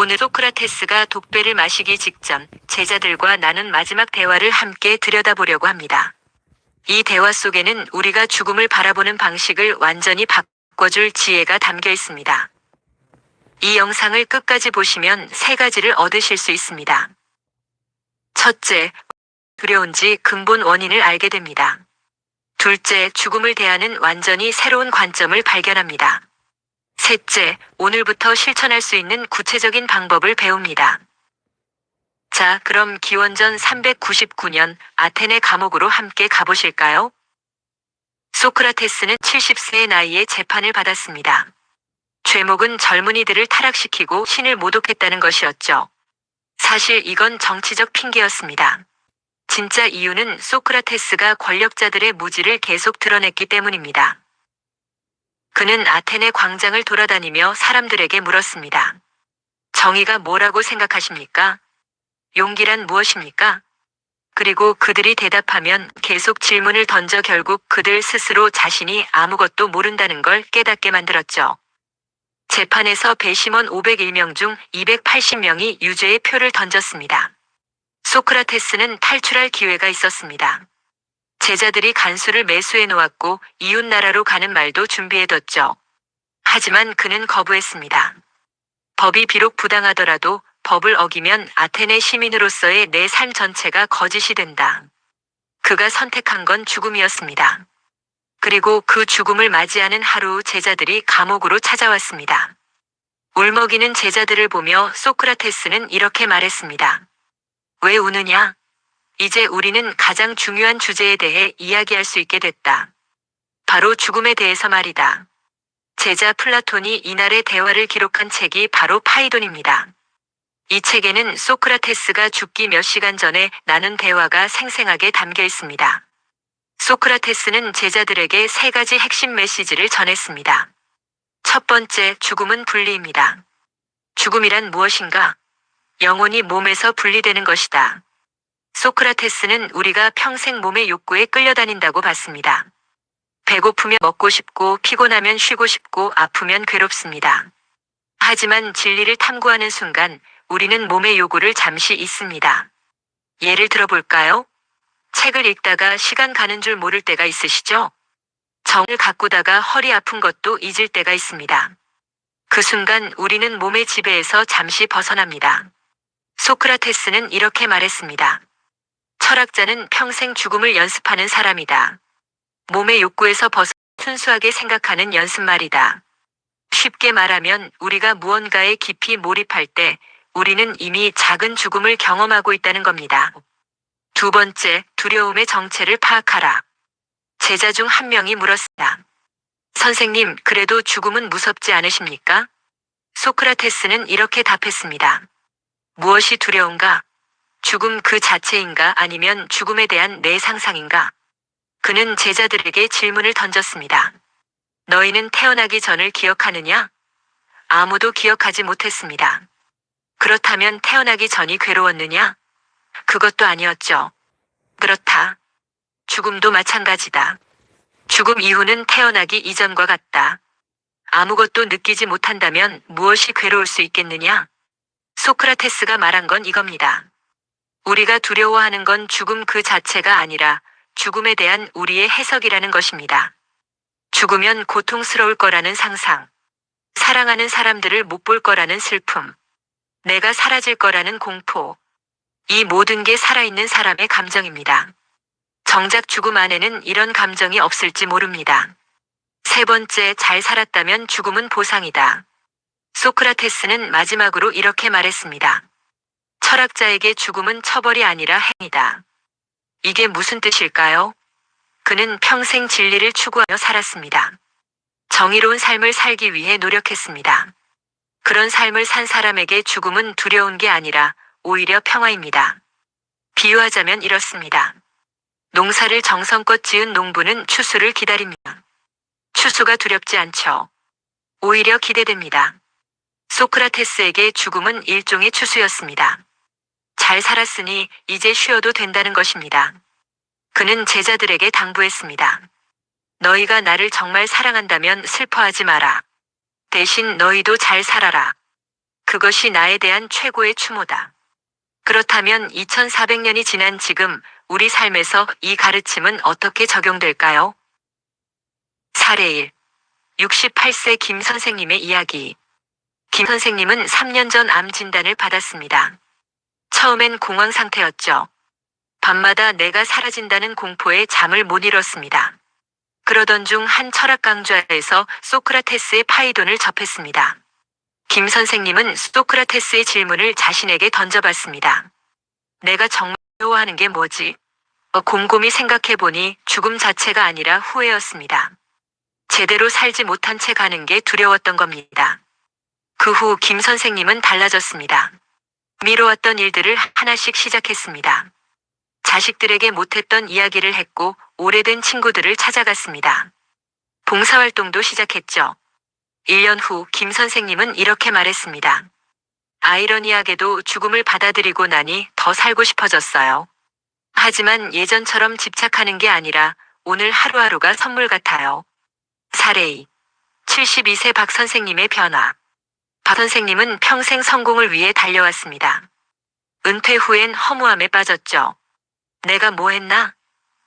오늘 소크라테스가 독배를 마시기 직전 제자들과 나눈 마지막 대화를 함께 들여다보려고 합니다. 이 대화 속에는 우리가 죽음을 바라보는 방식을 완전히 바꿔줄 지혜가 담겨 있습니다. 이 영상을 끝까지 보시면 세 가지를 얻으실 수 있습니다. 첫째, 두려운지 근본 원인을 알게 됩니다. 둘째, 죽음을 대하는 완전히 새로운 관점을 발견합니다. 셋째, 오늘부터 실천할 수 있는 구체적인 방법을 배웁니다. 자, 그럼 기원전 399년 아테네 감옥으로 함께 가보실까요? 소크라테스는 70세의 나이에 재판을 받았습니다. 죄목은 젊은이들을 타락시키고 신을 모독했다는 것이었죠. 사실 이건 정치적 핑계였습니다. 진짜 이유는 소크라테스가 권력자들의 무지를 계속 드러냈기 때문입니다. 그는 아테네 광장을 돌아다니며 사람들에게 물었습니다. 정의가 뭐라고 생각하십니까? 용기란 무엇입니까? 그리고 그들이 대답하면 계속 질문을 던져 결국 그들 스스로 자신이 아무것도 모른다는 걸 깨닫게 만들었죠. 재판에서 배심원 501명 중 280명이 유죄의 표를 던졌습니다. 소크라테스는 탈출할 기회가 있었습니다. 제자들이 간수를 매수해 놓았고 이웃 나라로 가는 말도 준비해뒀죠. 하지만 그는 거부했습니다. 법이 비록 부당하더라도 법을 어기면 아테네 시민으로서의 내 삶 전체가 거짓이 된다. 그가 선택한 건 죽음이었습니다. 그리고 그 죽음을 맞이하는 하루 제자들이 감옥으로 찾아왔습니다. 울먹이는 제자들을 보며 소크라테스는 이렇게 말했습니다. 왜 우느냐? 이제 우리는 가장 중요한 주제에 대해 이야기할 수 있게 됐다. 바로 죽음에 대해서 말이다. 제자 플라톤이 이날의 대화를 기록한 책이 바로 파이돈입니다. 이 책에는 소크라테스가 죽기 몇 시간 전에 나눈 대화가 생생하게 담겨 있습니다. 소크라테스는 제자들에게 세 가지 핵심 메시지를 전했습니다. 첫 번째, 죽음은 분리입니다. 죽음이란 무엇인가? 영혼이 몸에서 분리되는 것이다. 소크라테스는 우리가 평생 몸의 욕구에 끌려다닌다고 봤습니다. 배고프면 먹고 싶고 피곤하면 쉬고 싶고 아프면 괴롭습니다. 하지만 진리를 탐구하는 순간 우리는 몸의 요구를 잠시 잊습니다. 예를 들어볼까요? 책을 읽다가 시간 가는 줄 모를 때가 있으시죠? 정을 가꾸다가 허리 아픈 것도 잊을 때가 있습니다. 그 순간 우리는 몸의 지배에서 잠시 벗어납니다. 소크라테스는 이렇게 말했습니다. 철학자는 평생 죽음을 연습하는 사람이다. 몸의 욕구에서 벗어 순수하게 생각하는 연습 말이다. 쉽게 말하면 우리가 무언가에 깊이 몰입할 때 우리는 이미 작은 죽음을 경험하고 있다는 겁니다. 두 번째, 두려움의 정체를 파악하라. 제자 중 한 명이 물었습니다. 선생님, 그래도 죽음은 무섭지 않으십니까? 소크라테스는 이렇게 답했습니다. 무엇이 두려운가? 죽음 그 자체인가 아니면 죽음에 대한 내 상상인가? 그는 제자들에게 질문을 던졌습니다. 너희는 태어나기 전을 기억하느냐? 아무도 기억하지 못했습니다. 그렇다면 태어나기 전이 괴로웠느냐? 그것도 아니었죠. 그렇다. 죽음도 마찬가지다. 죽음 이후는 태어나기 이전과 같다. 아무것도 느끼지 못한다면 무엇이 괴로울 수 있겠느냐? 소크라테스가 말한 건 이겁니다. 우리가 두려워하는 건 죽음 그 자체가 아니라 죽음에 대한 우리의 해석이라는 것입니다. 죽으면 고통스러울 거라는 상상. 사랑하는 사람들을 못 볼 거라는 슬픔. 내가 사라질 거라는 공포. 이 모든 게 살아있는 사람의 감정입니다. 정작 죽음 안에는 이런 감정이 없을지 모릅니다. 세 번째, 잘 살았다면 죽음은 보상이다. 소크라테스는 마지막으로 이렇게 말했습니다. 철학자에게 죽음은 처벌이 아니라 행위다. 이게 무슨 뜻일까요? 그는 평생 진리를 추구하며 살았습니다. 정의로운 삶을 살기 위해 노력했습니다. 그런 삶을 산 사람에게 죽음은 두려운 게 아니라 오히려 평화입니다. 비유하자면 이렇습니다. 농사를 정성껏 지은 농부는 추수를 기다립니다. 추수가 두렵지 않죠. 오히려 기대됩니다. 소크라테스에게 죽음은 일종의 추수였습니다. 잘 살았으니 이제 쉬어도 된다는 것입니다. 그는 제자들에게 당부했습니다. 너희가 나를 정말 사랑한다면 슬퍼하지 마라. 대신 너희도 잘 살아라. 그것이 나에 대한 최고의 추모다. 그렇다면 2400년이 지난 지금 우리 삶에서 이 가르침은 어떻게 적용될까요? 사례 1. 68세 김 선생님의 이야기. 김 선생님은 3년 전 암 진단을 받았습니다. 처음엔 공황 상태였죠. 밤마다 내가 사라진다는 공포에 잠을 못 이뤘습니다. 그러던 중 한 철학 강좌에서 소크라테스의 파이돈을 접했습니다. 김 선생님은 소크라테스의 질문을 자신에게 던져봤습니다. 내가 정말 좋아하는 게 뭐지? 어, 곰곰이 생각해보니 죽음 자체가 아니라 후회였습니다. 제대로 살지 못한 채 가는 게 두려웠던 겁니다. 그 후 김 선생님은 달라졌습니다. 미뤄왔던 일들을 하나씩 시작했습니다. 자식들에게 못했던 이야기를 했고 오래된 친구들을 찾아갔습니다. 봉사활동도 시작했죠. 1년 후 김 선생님은 이렇게 말했습니다. 아이러니하게도 죽음을 받아들이고 나니 더 살고 싶어졌어요. 하지만 예전처럼 집착하는 게 아니라 오늘 하루하루가 선물 같아요. 사례 2. 72세 박 선생님의 변화. 박 선생님은 평생 성공을 위해 달려왔습니다. 은퇴 후엔 허무함에 빠졌죠. 내가 뭐 했나?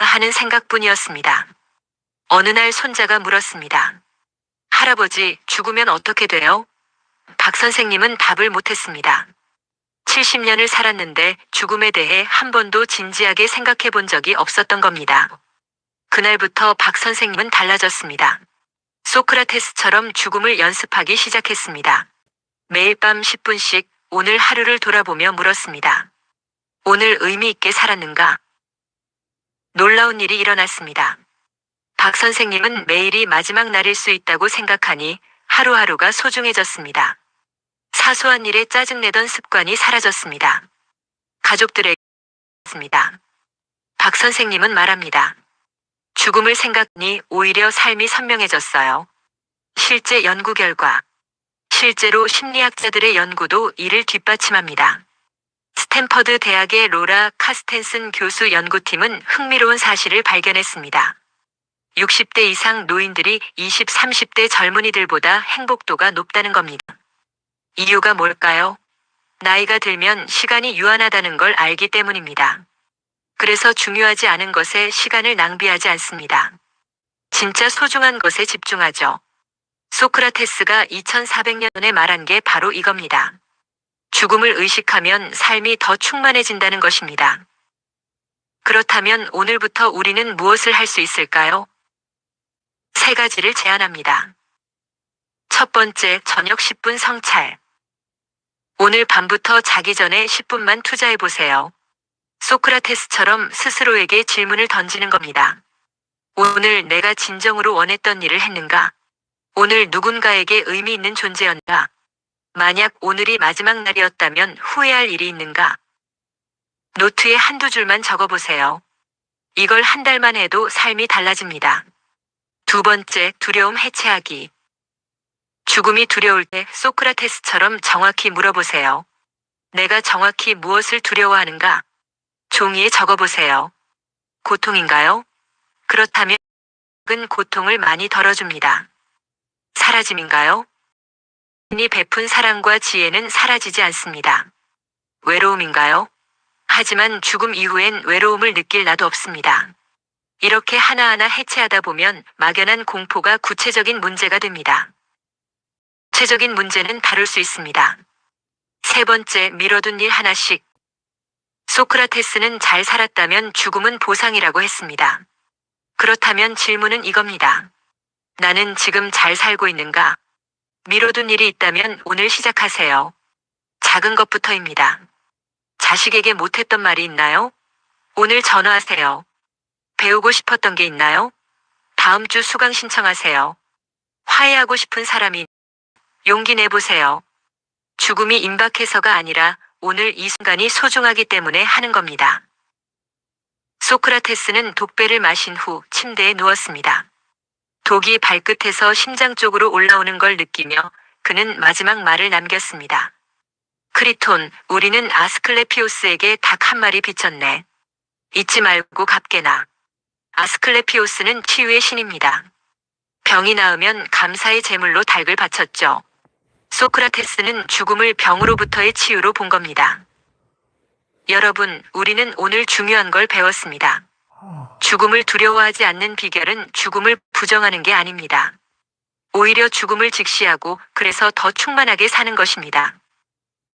하는 생각뿐이었습니다. 어느 날 손자가 물었습니다. 할아버지, 죽으면 어떻게 돼요? 박 선생님은 답을 못했습니다. 70년을 살았는데 죽음에 대해 한 번도 진지하게 생각해 본 적이 없었던 겁니다. 그날부터 박 선생님은 달라졌습니다. 소크라테스처럼 죽음을 연습하기 시작했습니다. 매일 밤 10분씩 오늘 하루를 돌아보며 물었습니다. 오늘 의미 있게 살았는가? 놀라운 일이 일어났습니다. 박 선생님은 매일이 마지막 날일 수 있다고 생각하니 하루하루가 소중해졌습니다. 사소한 일에 짜증내던 습관이 사라졌습니다. 가족들에게. 박 선생님은 말합니다. 죽음을 생각하니 오히려 삶이 선명해졌어요. 실제 연구 결과. 실제로 심리학자들의 연구도 이를 뒷받침합니다. 스탠퍼드 대학의 로라 카스텐슨 교수 연구팀은 흥미로운 사실을 발견했습니다. 60대 이상 노인들이 20, 30대 젊은이들보다 행복도가 높다는 겁니다. 이유가 뭘까요? 나이가 들면 시간이 유한하다는 걸 알기 때문입니다. 그래서 중요하지 않은 것에 시간을 낭비하지 않습니다. 진짜 소중한 것에 집중하죠. 소크라테스가 2400년 전에 말한 게 바로 이겁니다. 죽음을 의식하면 삶이 더 충만해진다는 것입니다. 그렇다면 오늘부터 우리는 무엇을 할 수 있을까요? 세 가지를 제안합니다. 첫 번째, 저녁 10분 성찰. 오늘 밤부터 자기 전에 10분만 투자해 보세요. 소크라테스처럼 스스로에게 질문을 던지는 겁니다. 오늘 내가 진정으로 원했던 일을 했는가? 오늘 누군가에게 의미 있는 존재였나? 만약 오늘이 마지막 날이었다면 후회할 일이 있는가? 노트에 한두 줄만 적어보세요. 이걸 한 달만 해도 삶이 달라집니다. 두 번째, 두려움 해체하기. 죽음이 두려울 때 소크라테스처럼 정확히 물어보세요. 내가 정확히 무엇을 두려워하는가? 종이에 적어보세요. 고통인가요? 그렇다면 은 고통을 많이 덜어줍니다. 사라짐인가요? 이 베푼 사랑과 지혜는 사라지지 않습니다. 외로움인가요? 하지만 죽음 이후엔 외로움을 느낄 나도 없습니다. 이렇게 하나하나 해체하다 보면 막연한 공포가 구체적인 문제가 됩니다. 구체적인 문제는 다룰 수 있습니다. 세 번째, 미뤄둔 일 하나씩. 소크라테스는 잘 살았다면 죽음은 보상이라고 했습니다. 그렇다면 질문은 이겁니다. 나는 지금 잘 살고 있는가? 미뤄둔 일이 있다면 오늘 시작하세요. 작은 것부터입니다. 자식에게 못했던 말이 있나요? 오늘 전화하세요. 배우고 싶었던 게 있나요? 다음 주 수강 신청하세요. 화해하고 싶은 사람이 용기 내보세요. 죽음이 임박해서가 아니라 오늘 이 순간이 소중하기 때문에 하는 겁니다. 소크라테스는 독배를 마신 후 침대에 누웠습니다. 독이 발끝에서 심장 쪽으로 올라오는 걸 느끼며 그는 마지막 말을 남겼습니다. 크리톤, 우리는 아스클레피오스에게 닭 한 마리 비쳤네. 잊지 말고 갚게나. 아스클레피오스는 치유의 신입니다. 병이 나으면 감사의 제물로 닭을 바쳤죠. 소크라테스는 죽음을 병으로부터의 치유로 본 겁니다. 여러분, 우리는 오늘 중요한 걸 배웠습니다. 죽음을 두려워하지 않는 비결은 죽음을 부정하는 게 아닙니다. 오히려 죽음을 직시하고 그래서 더 충만하게 사는 것입니다.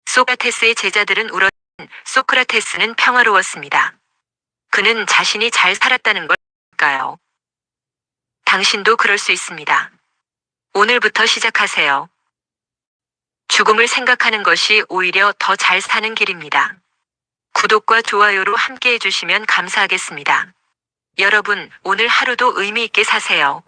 소크라테스의 제자들은 울었, 소크라테스는 평화로웠습니다. 그는 자신이 잘 살았다는 걸까요? 당신도 그럴 수 있습니다. 오늘부터 시작하세요. 죽음을 생각하는 것이 오히려 더 잘 사는 길입니다. 구독과 좋아요로 함께 해주시면 감사하겠습니다. 여러분, 오늘 하루도 의미 있게 사세요.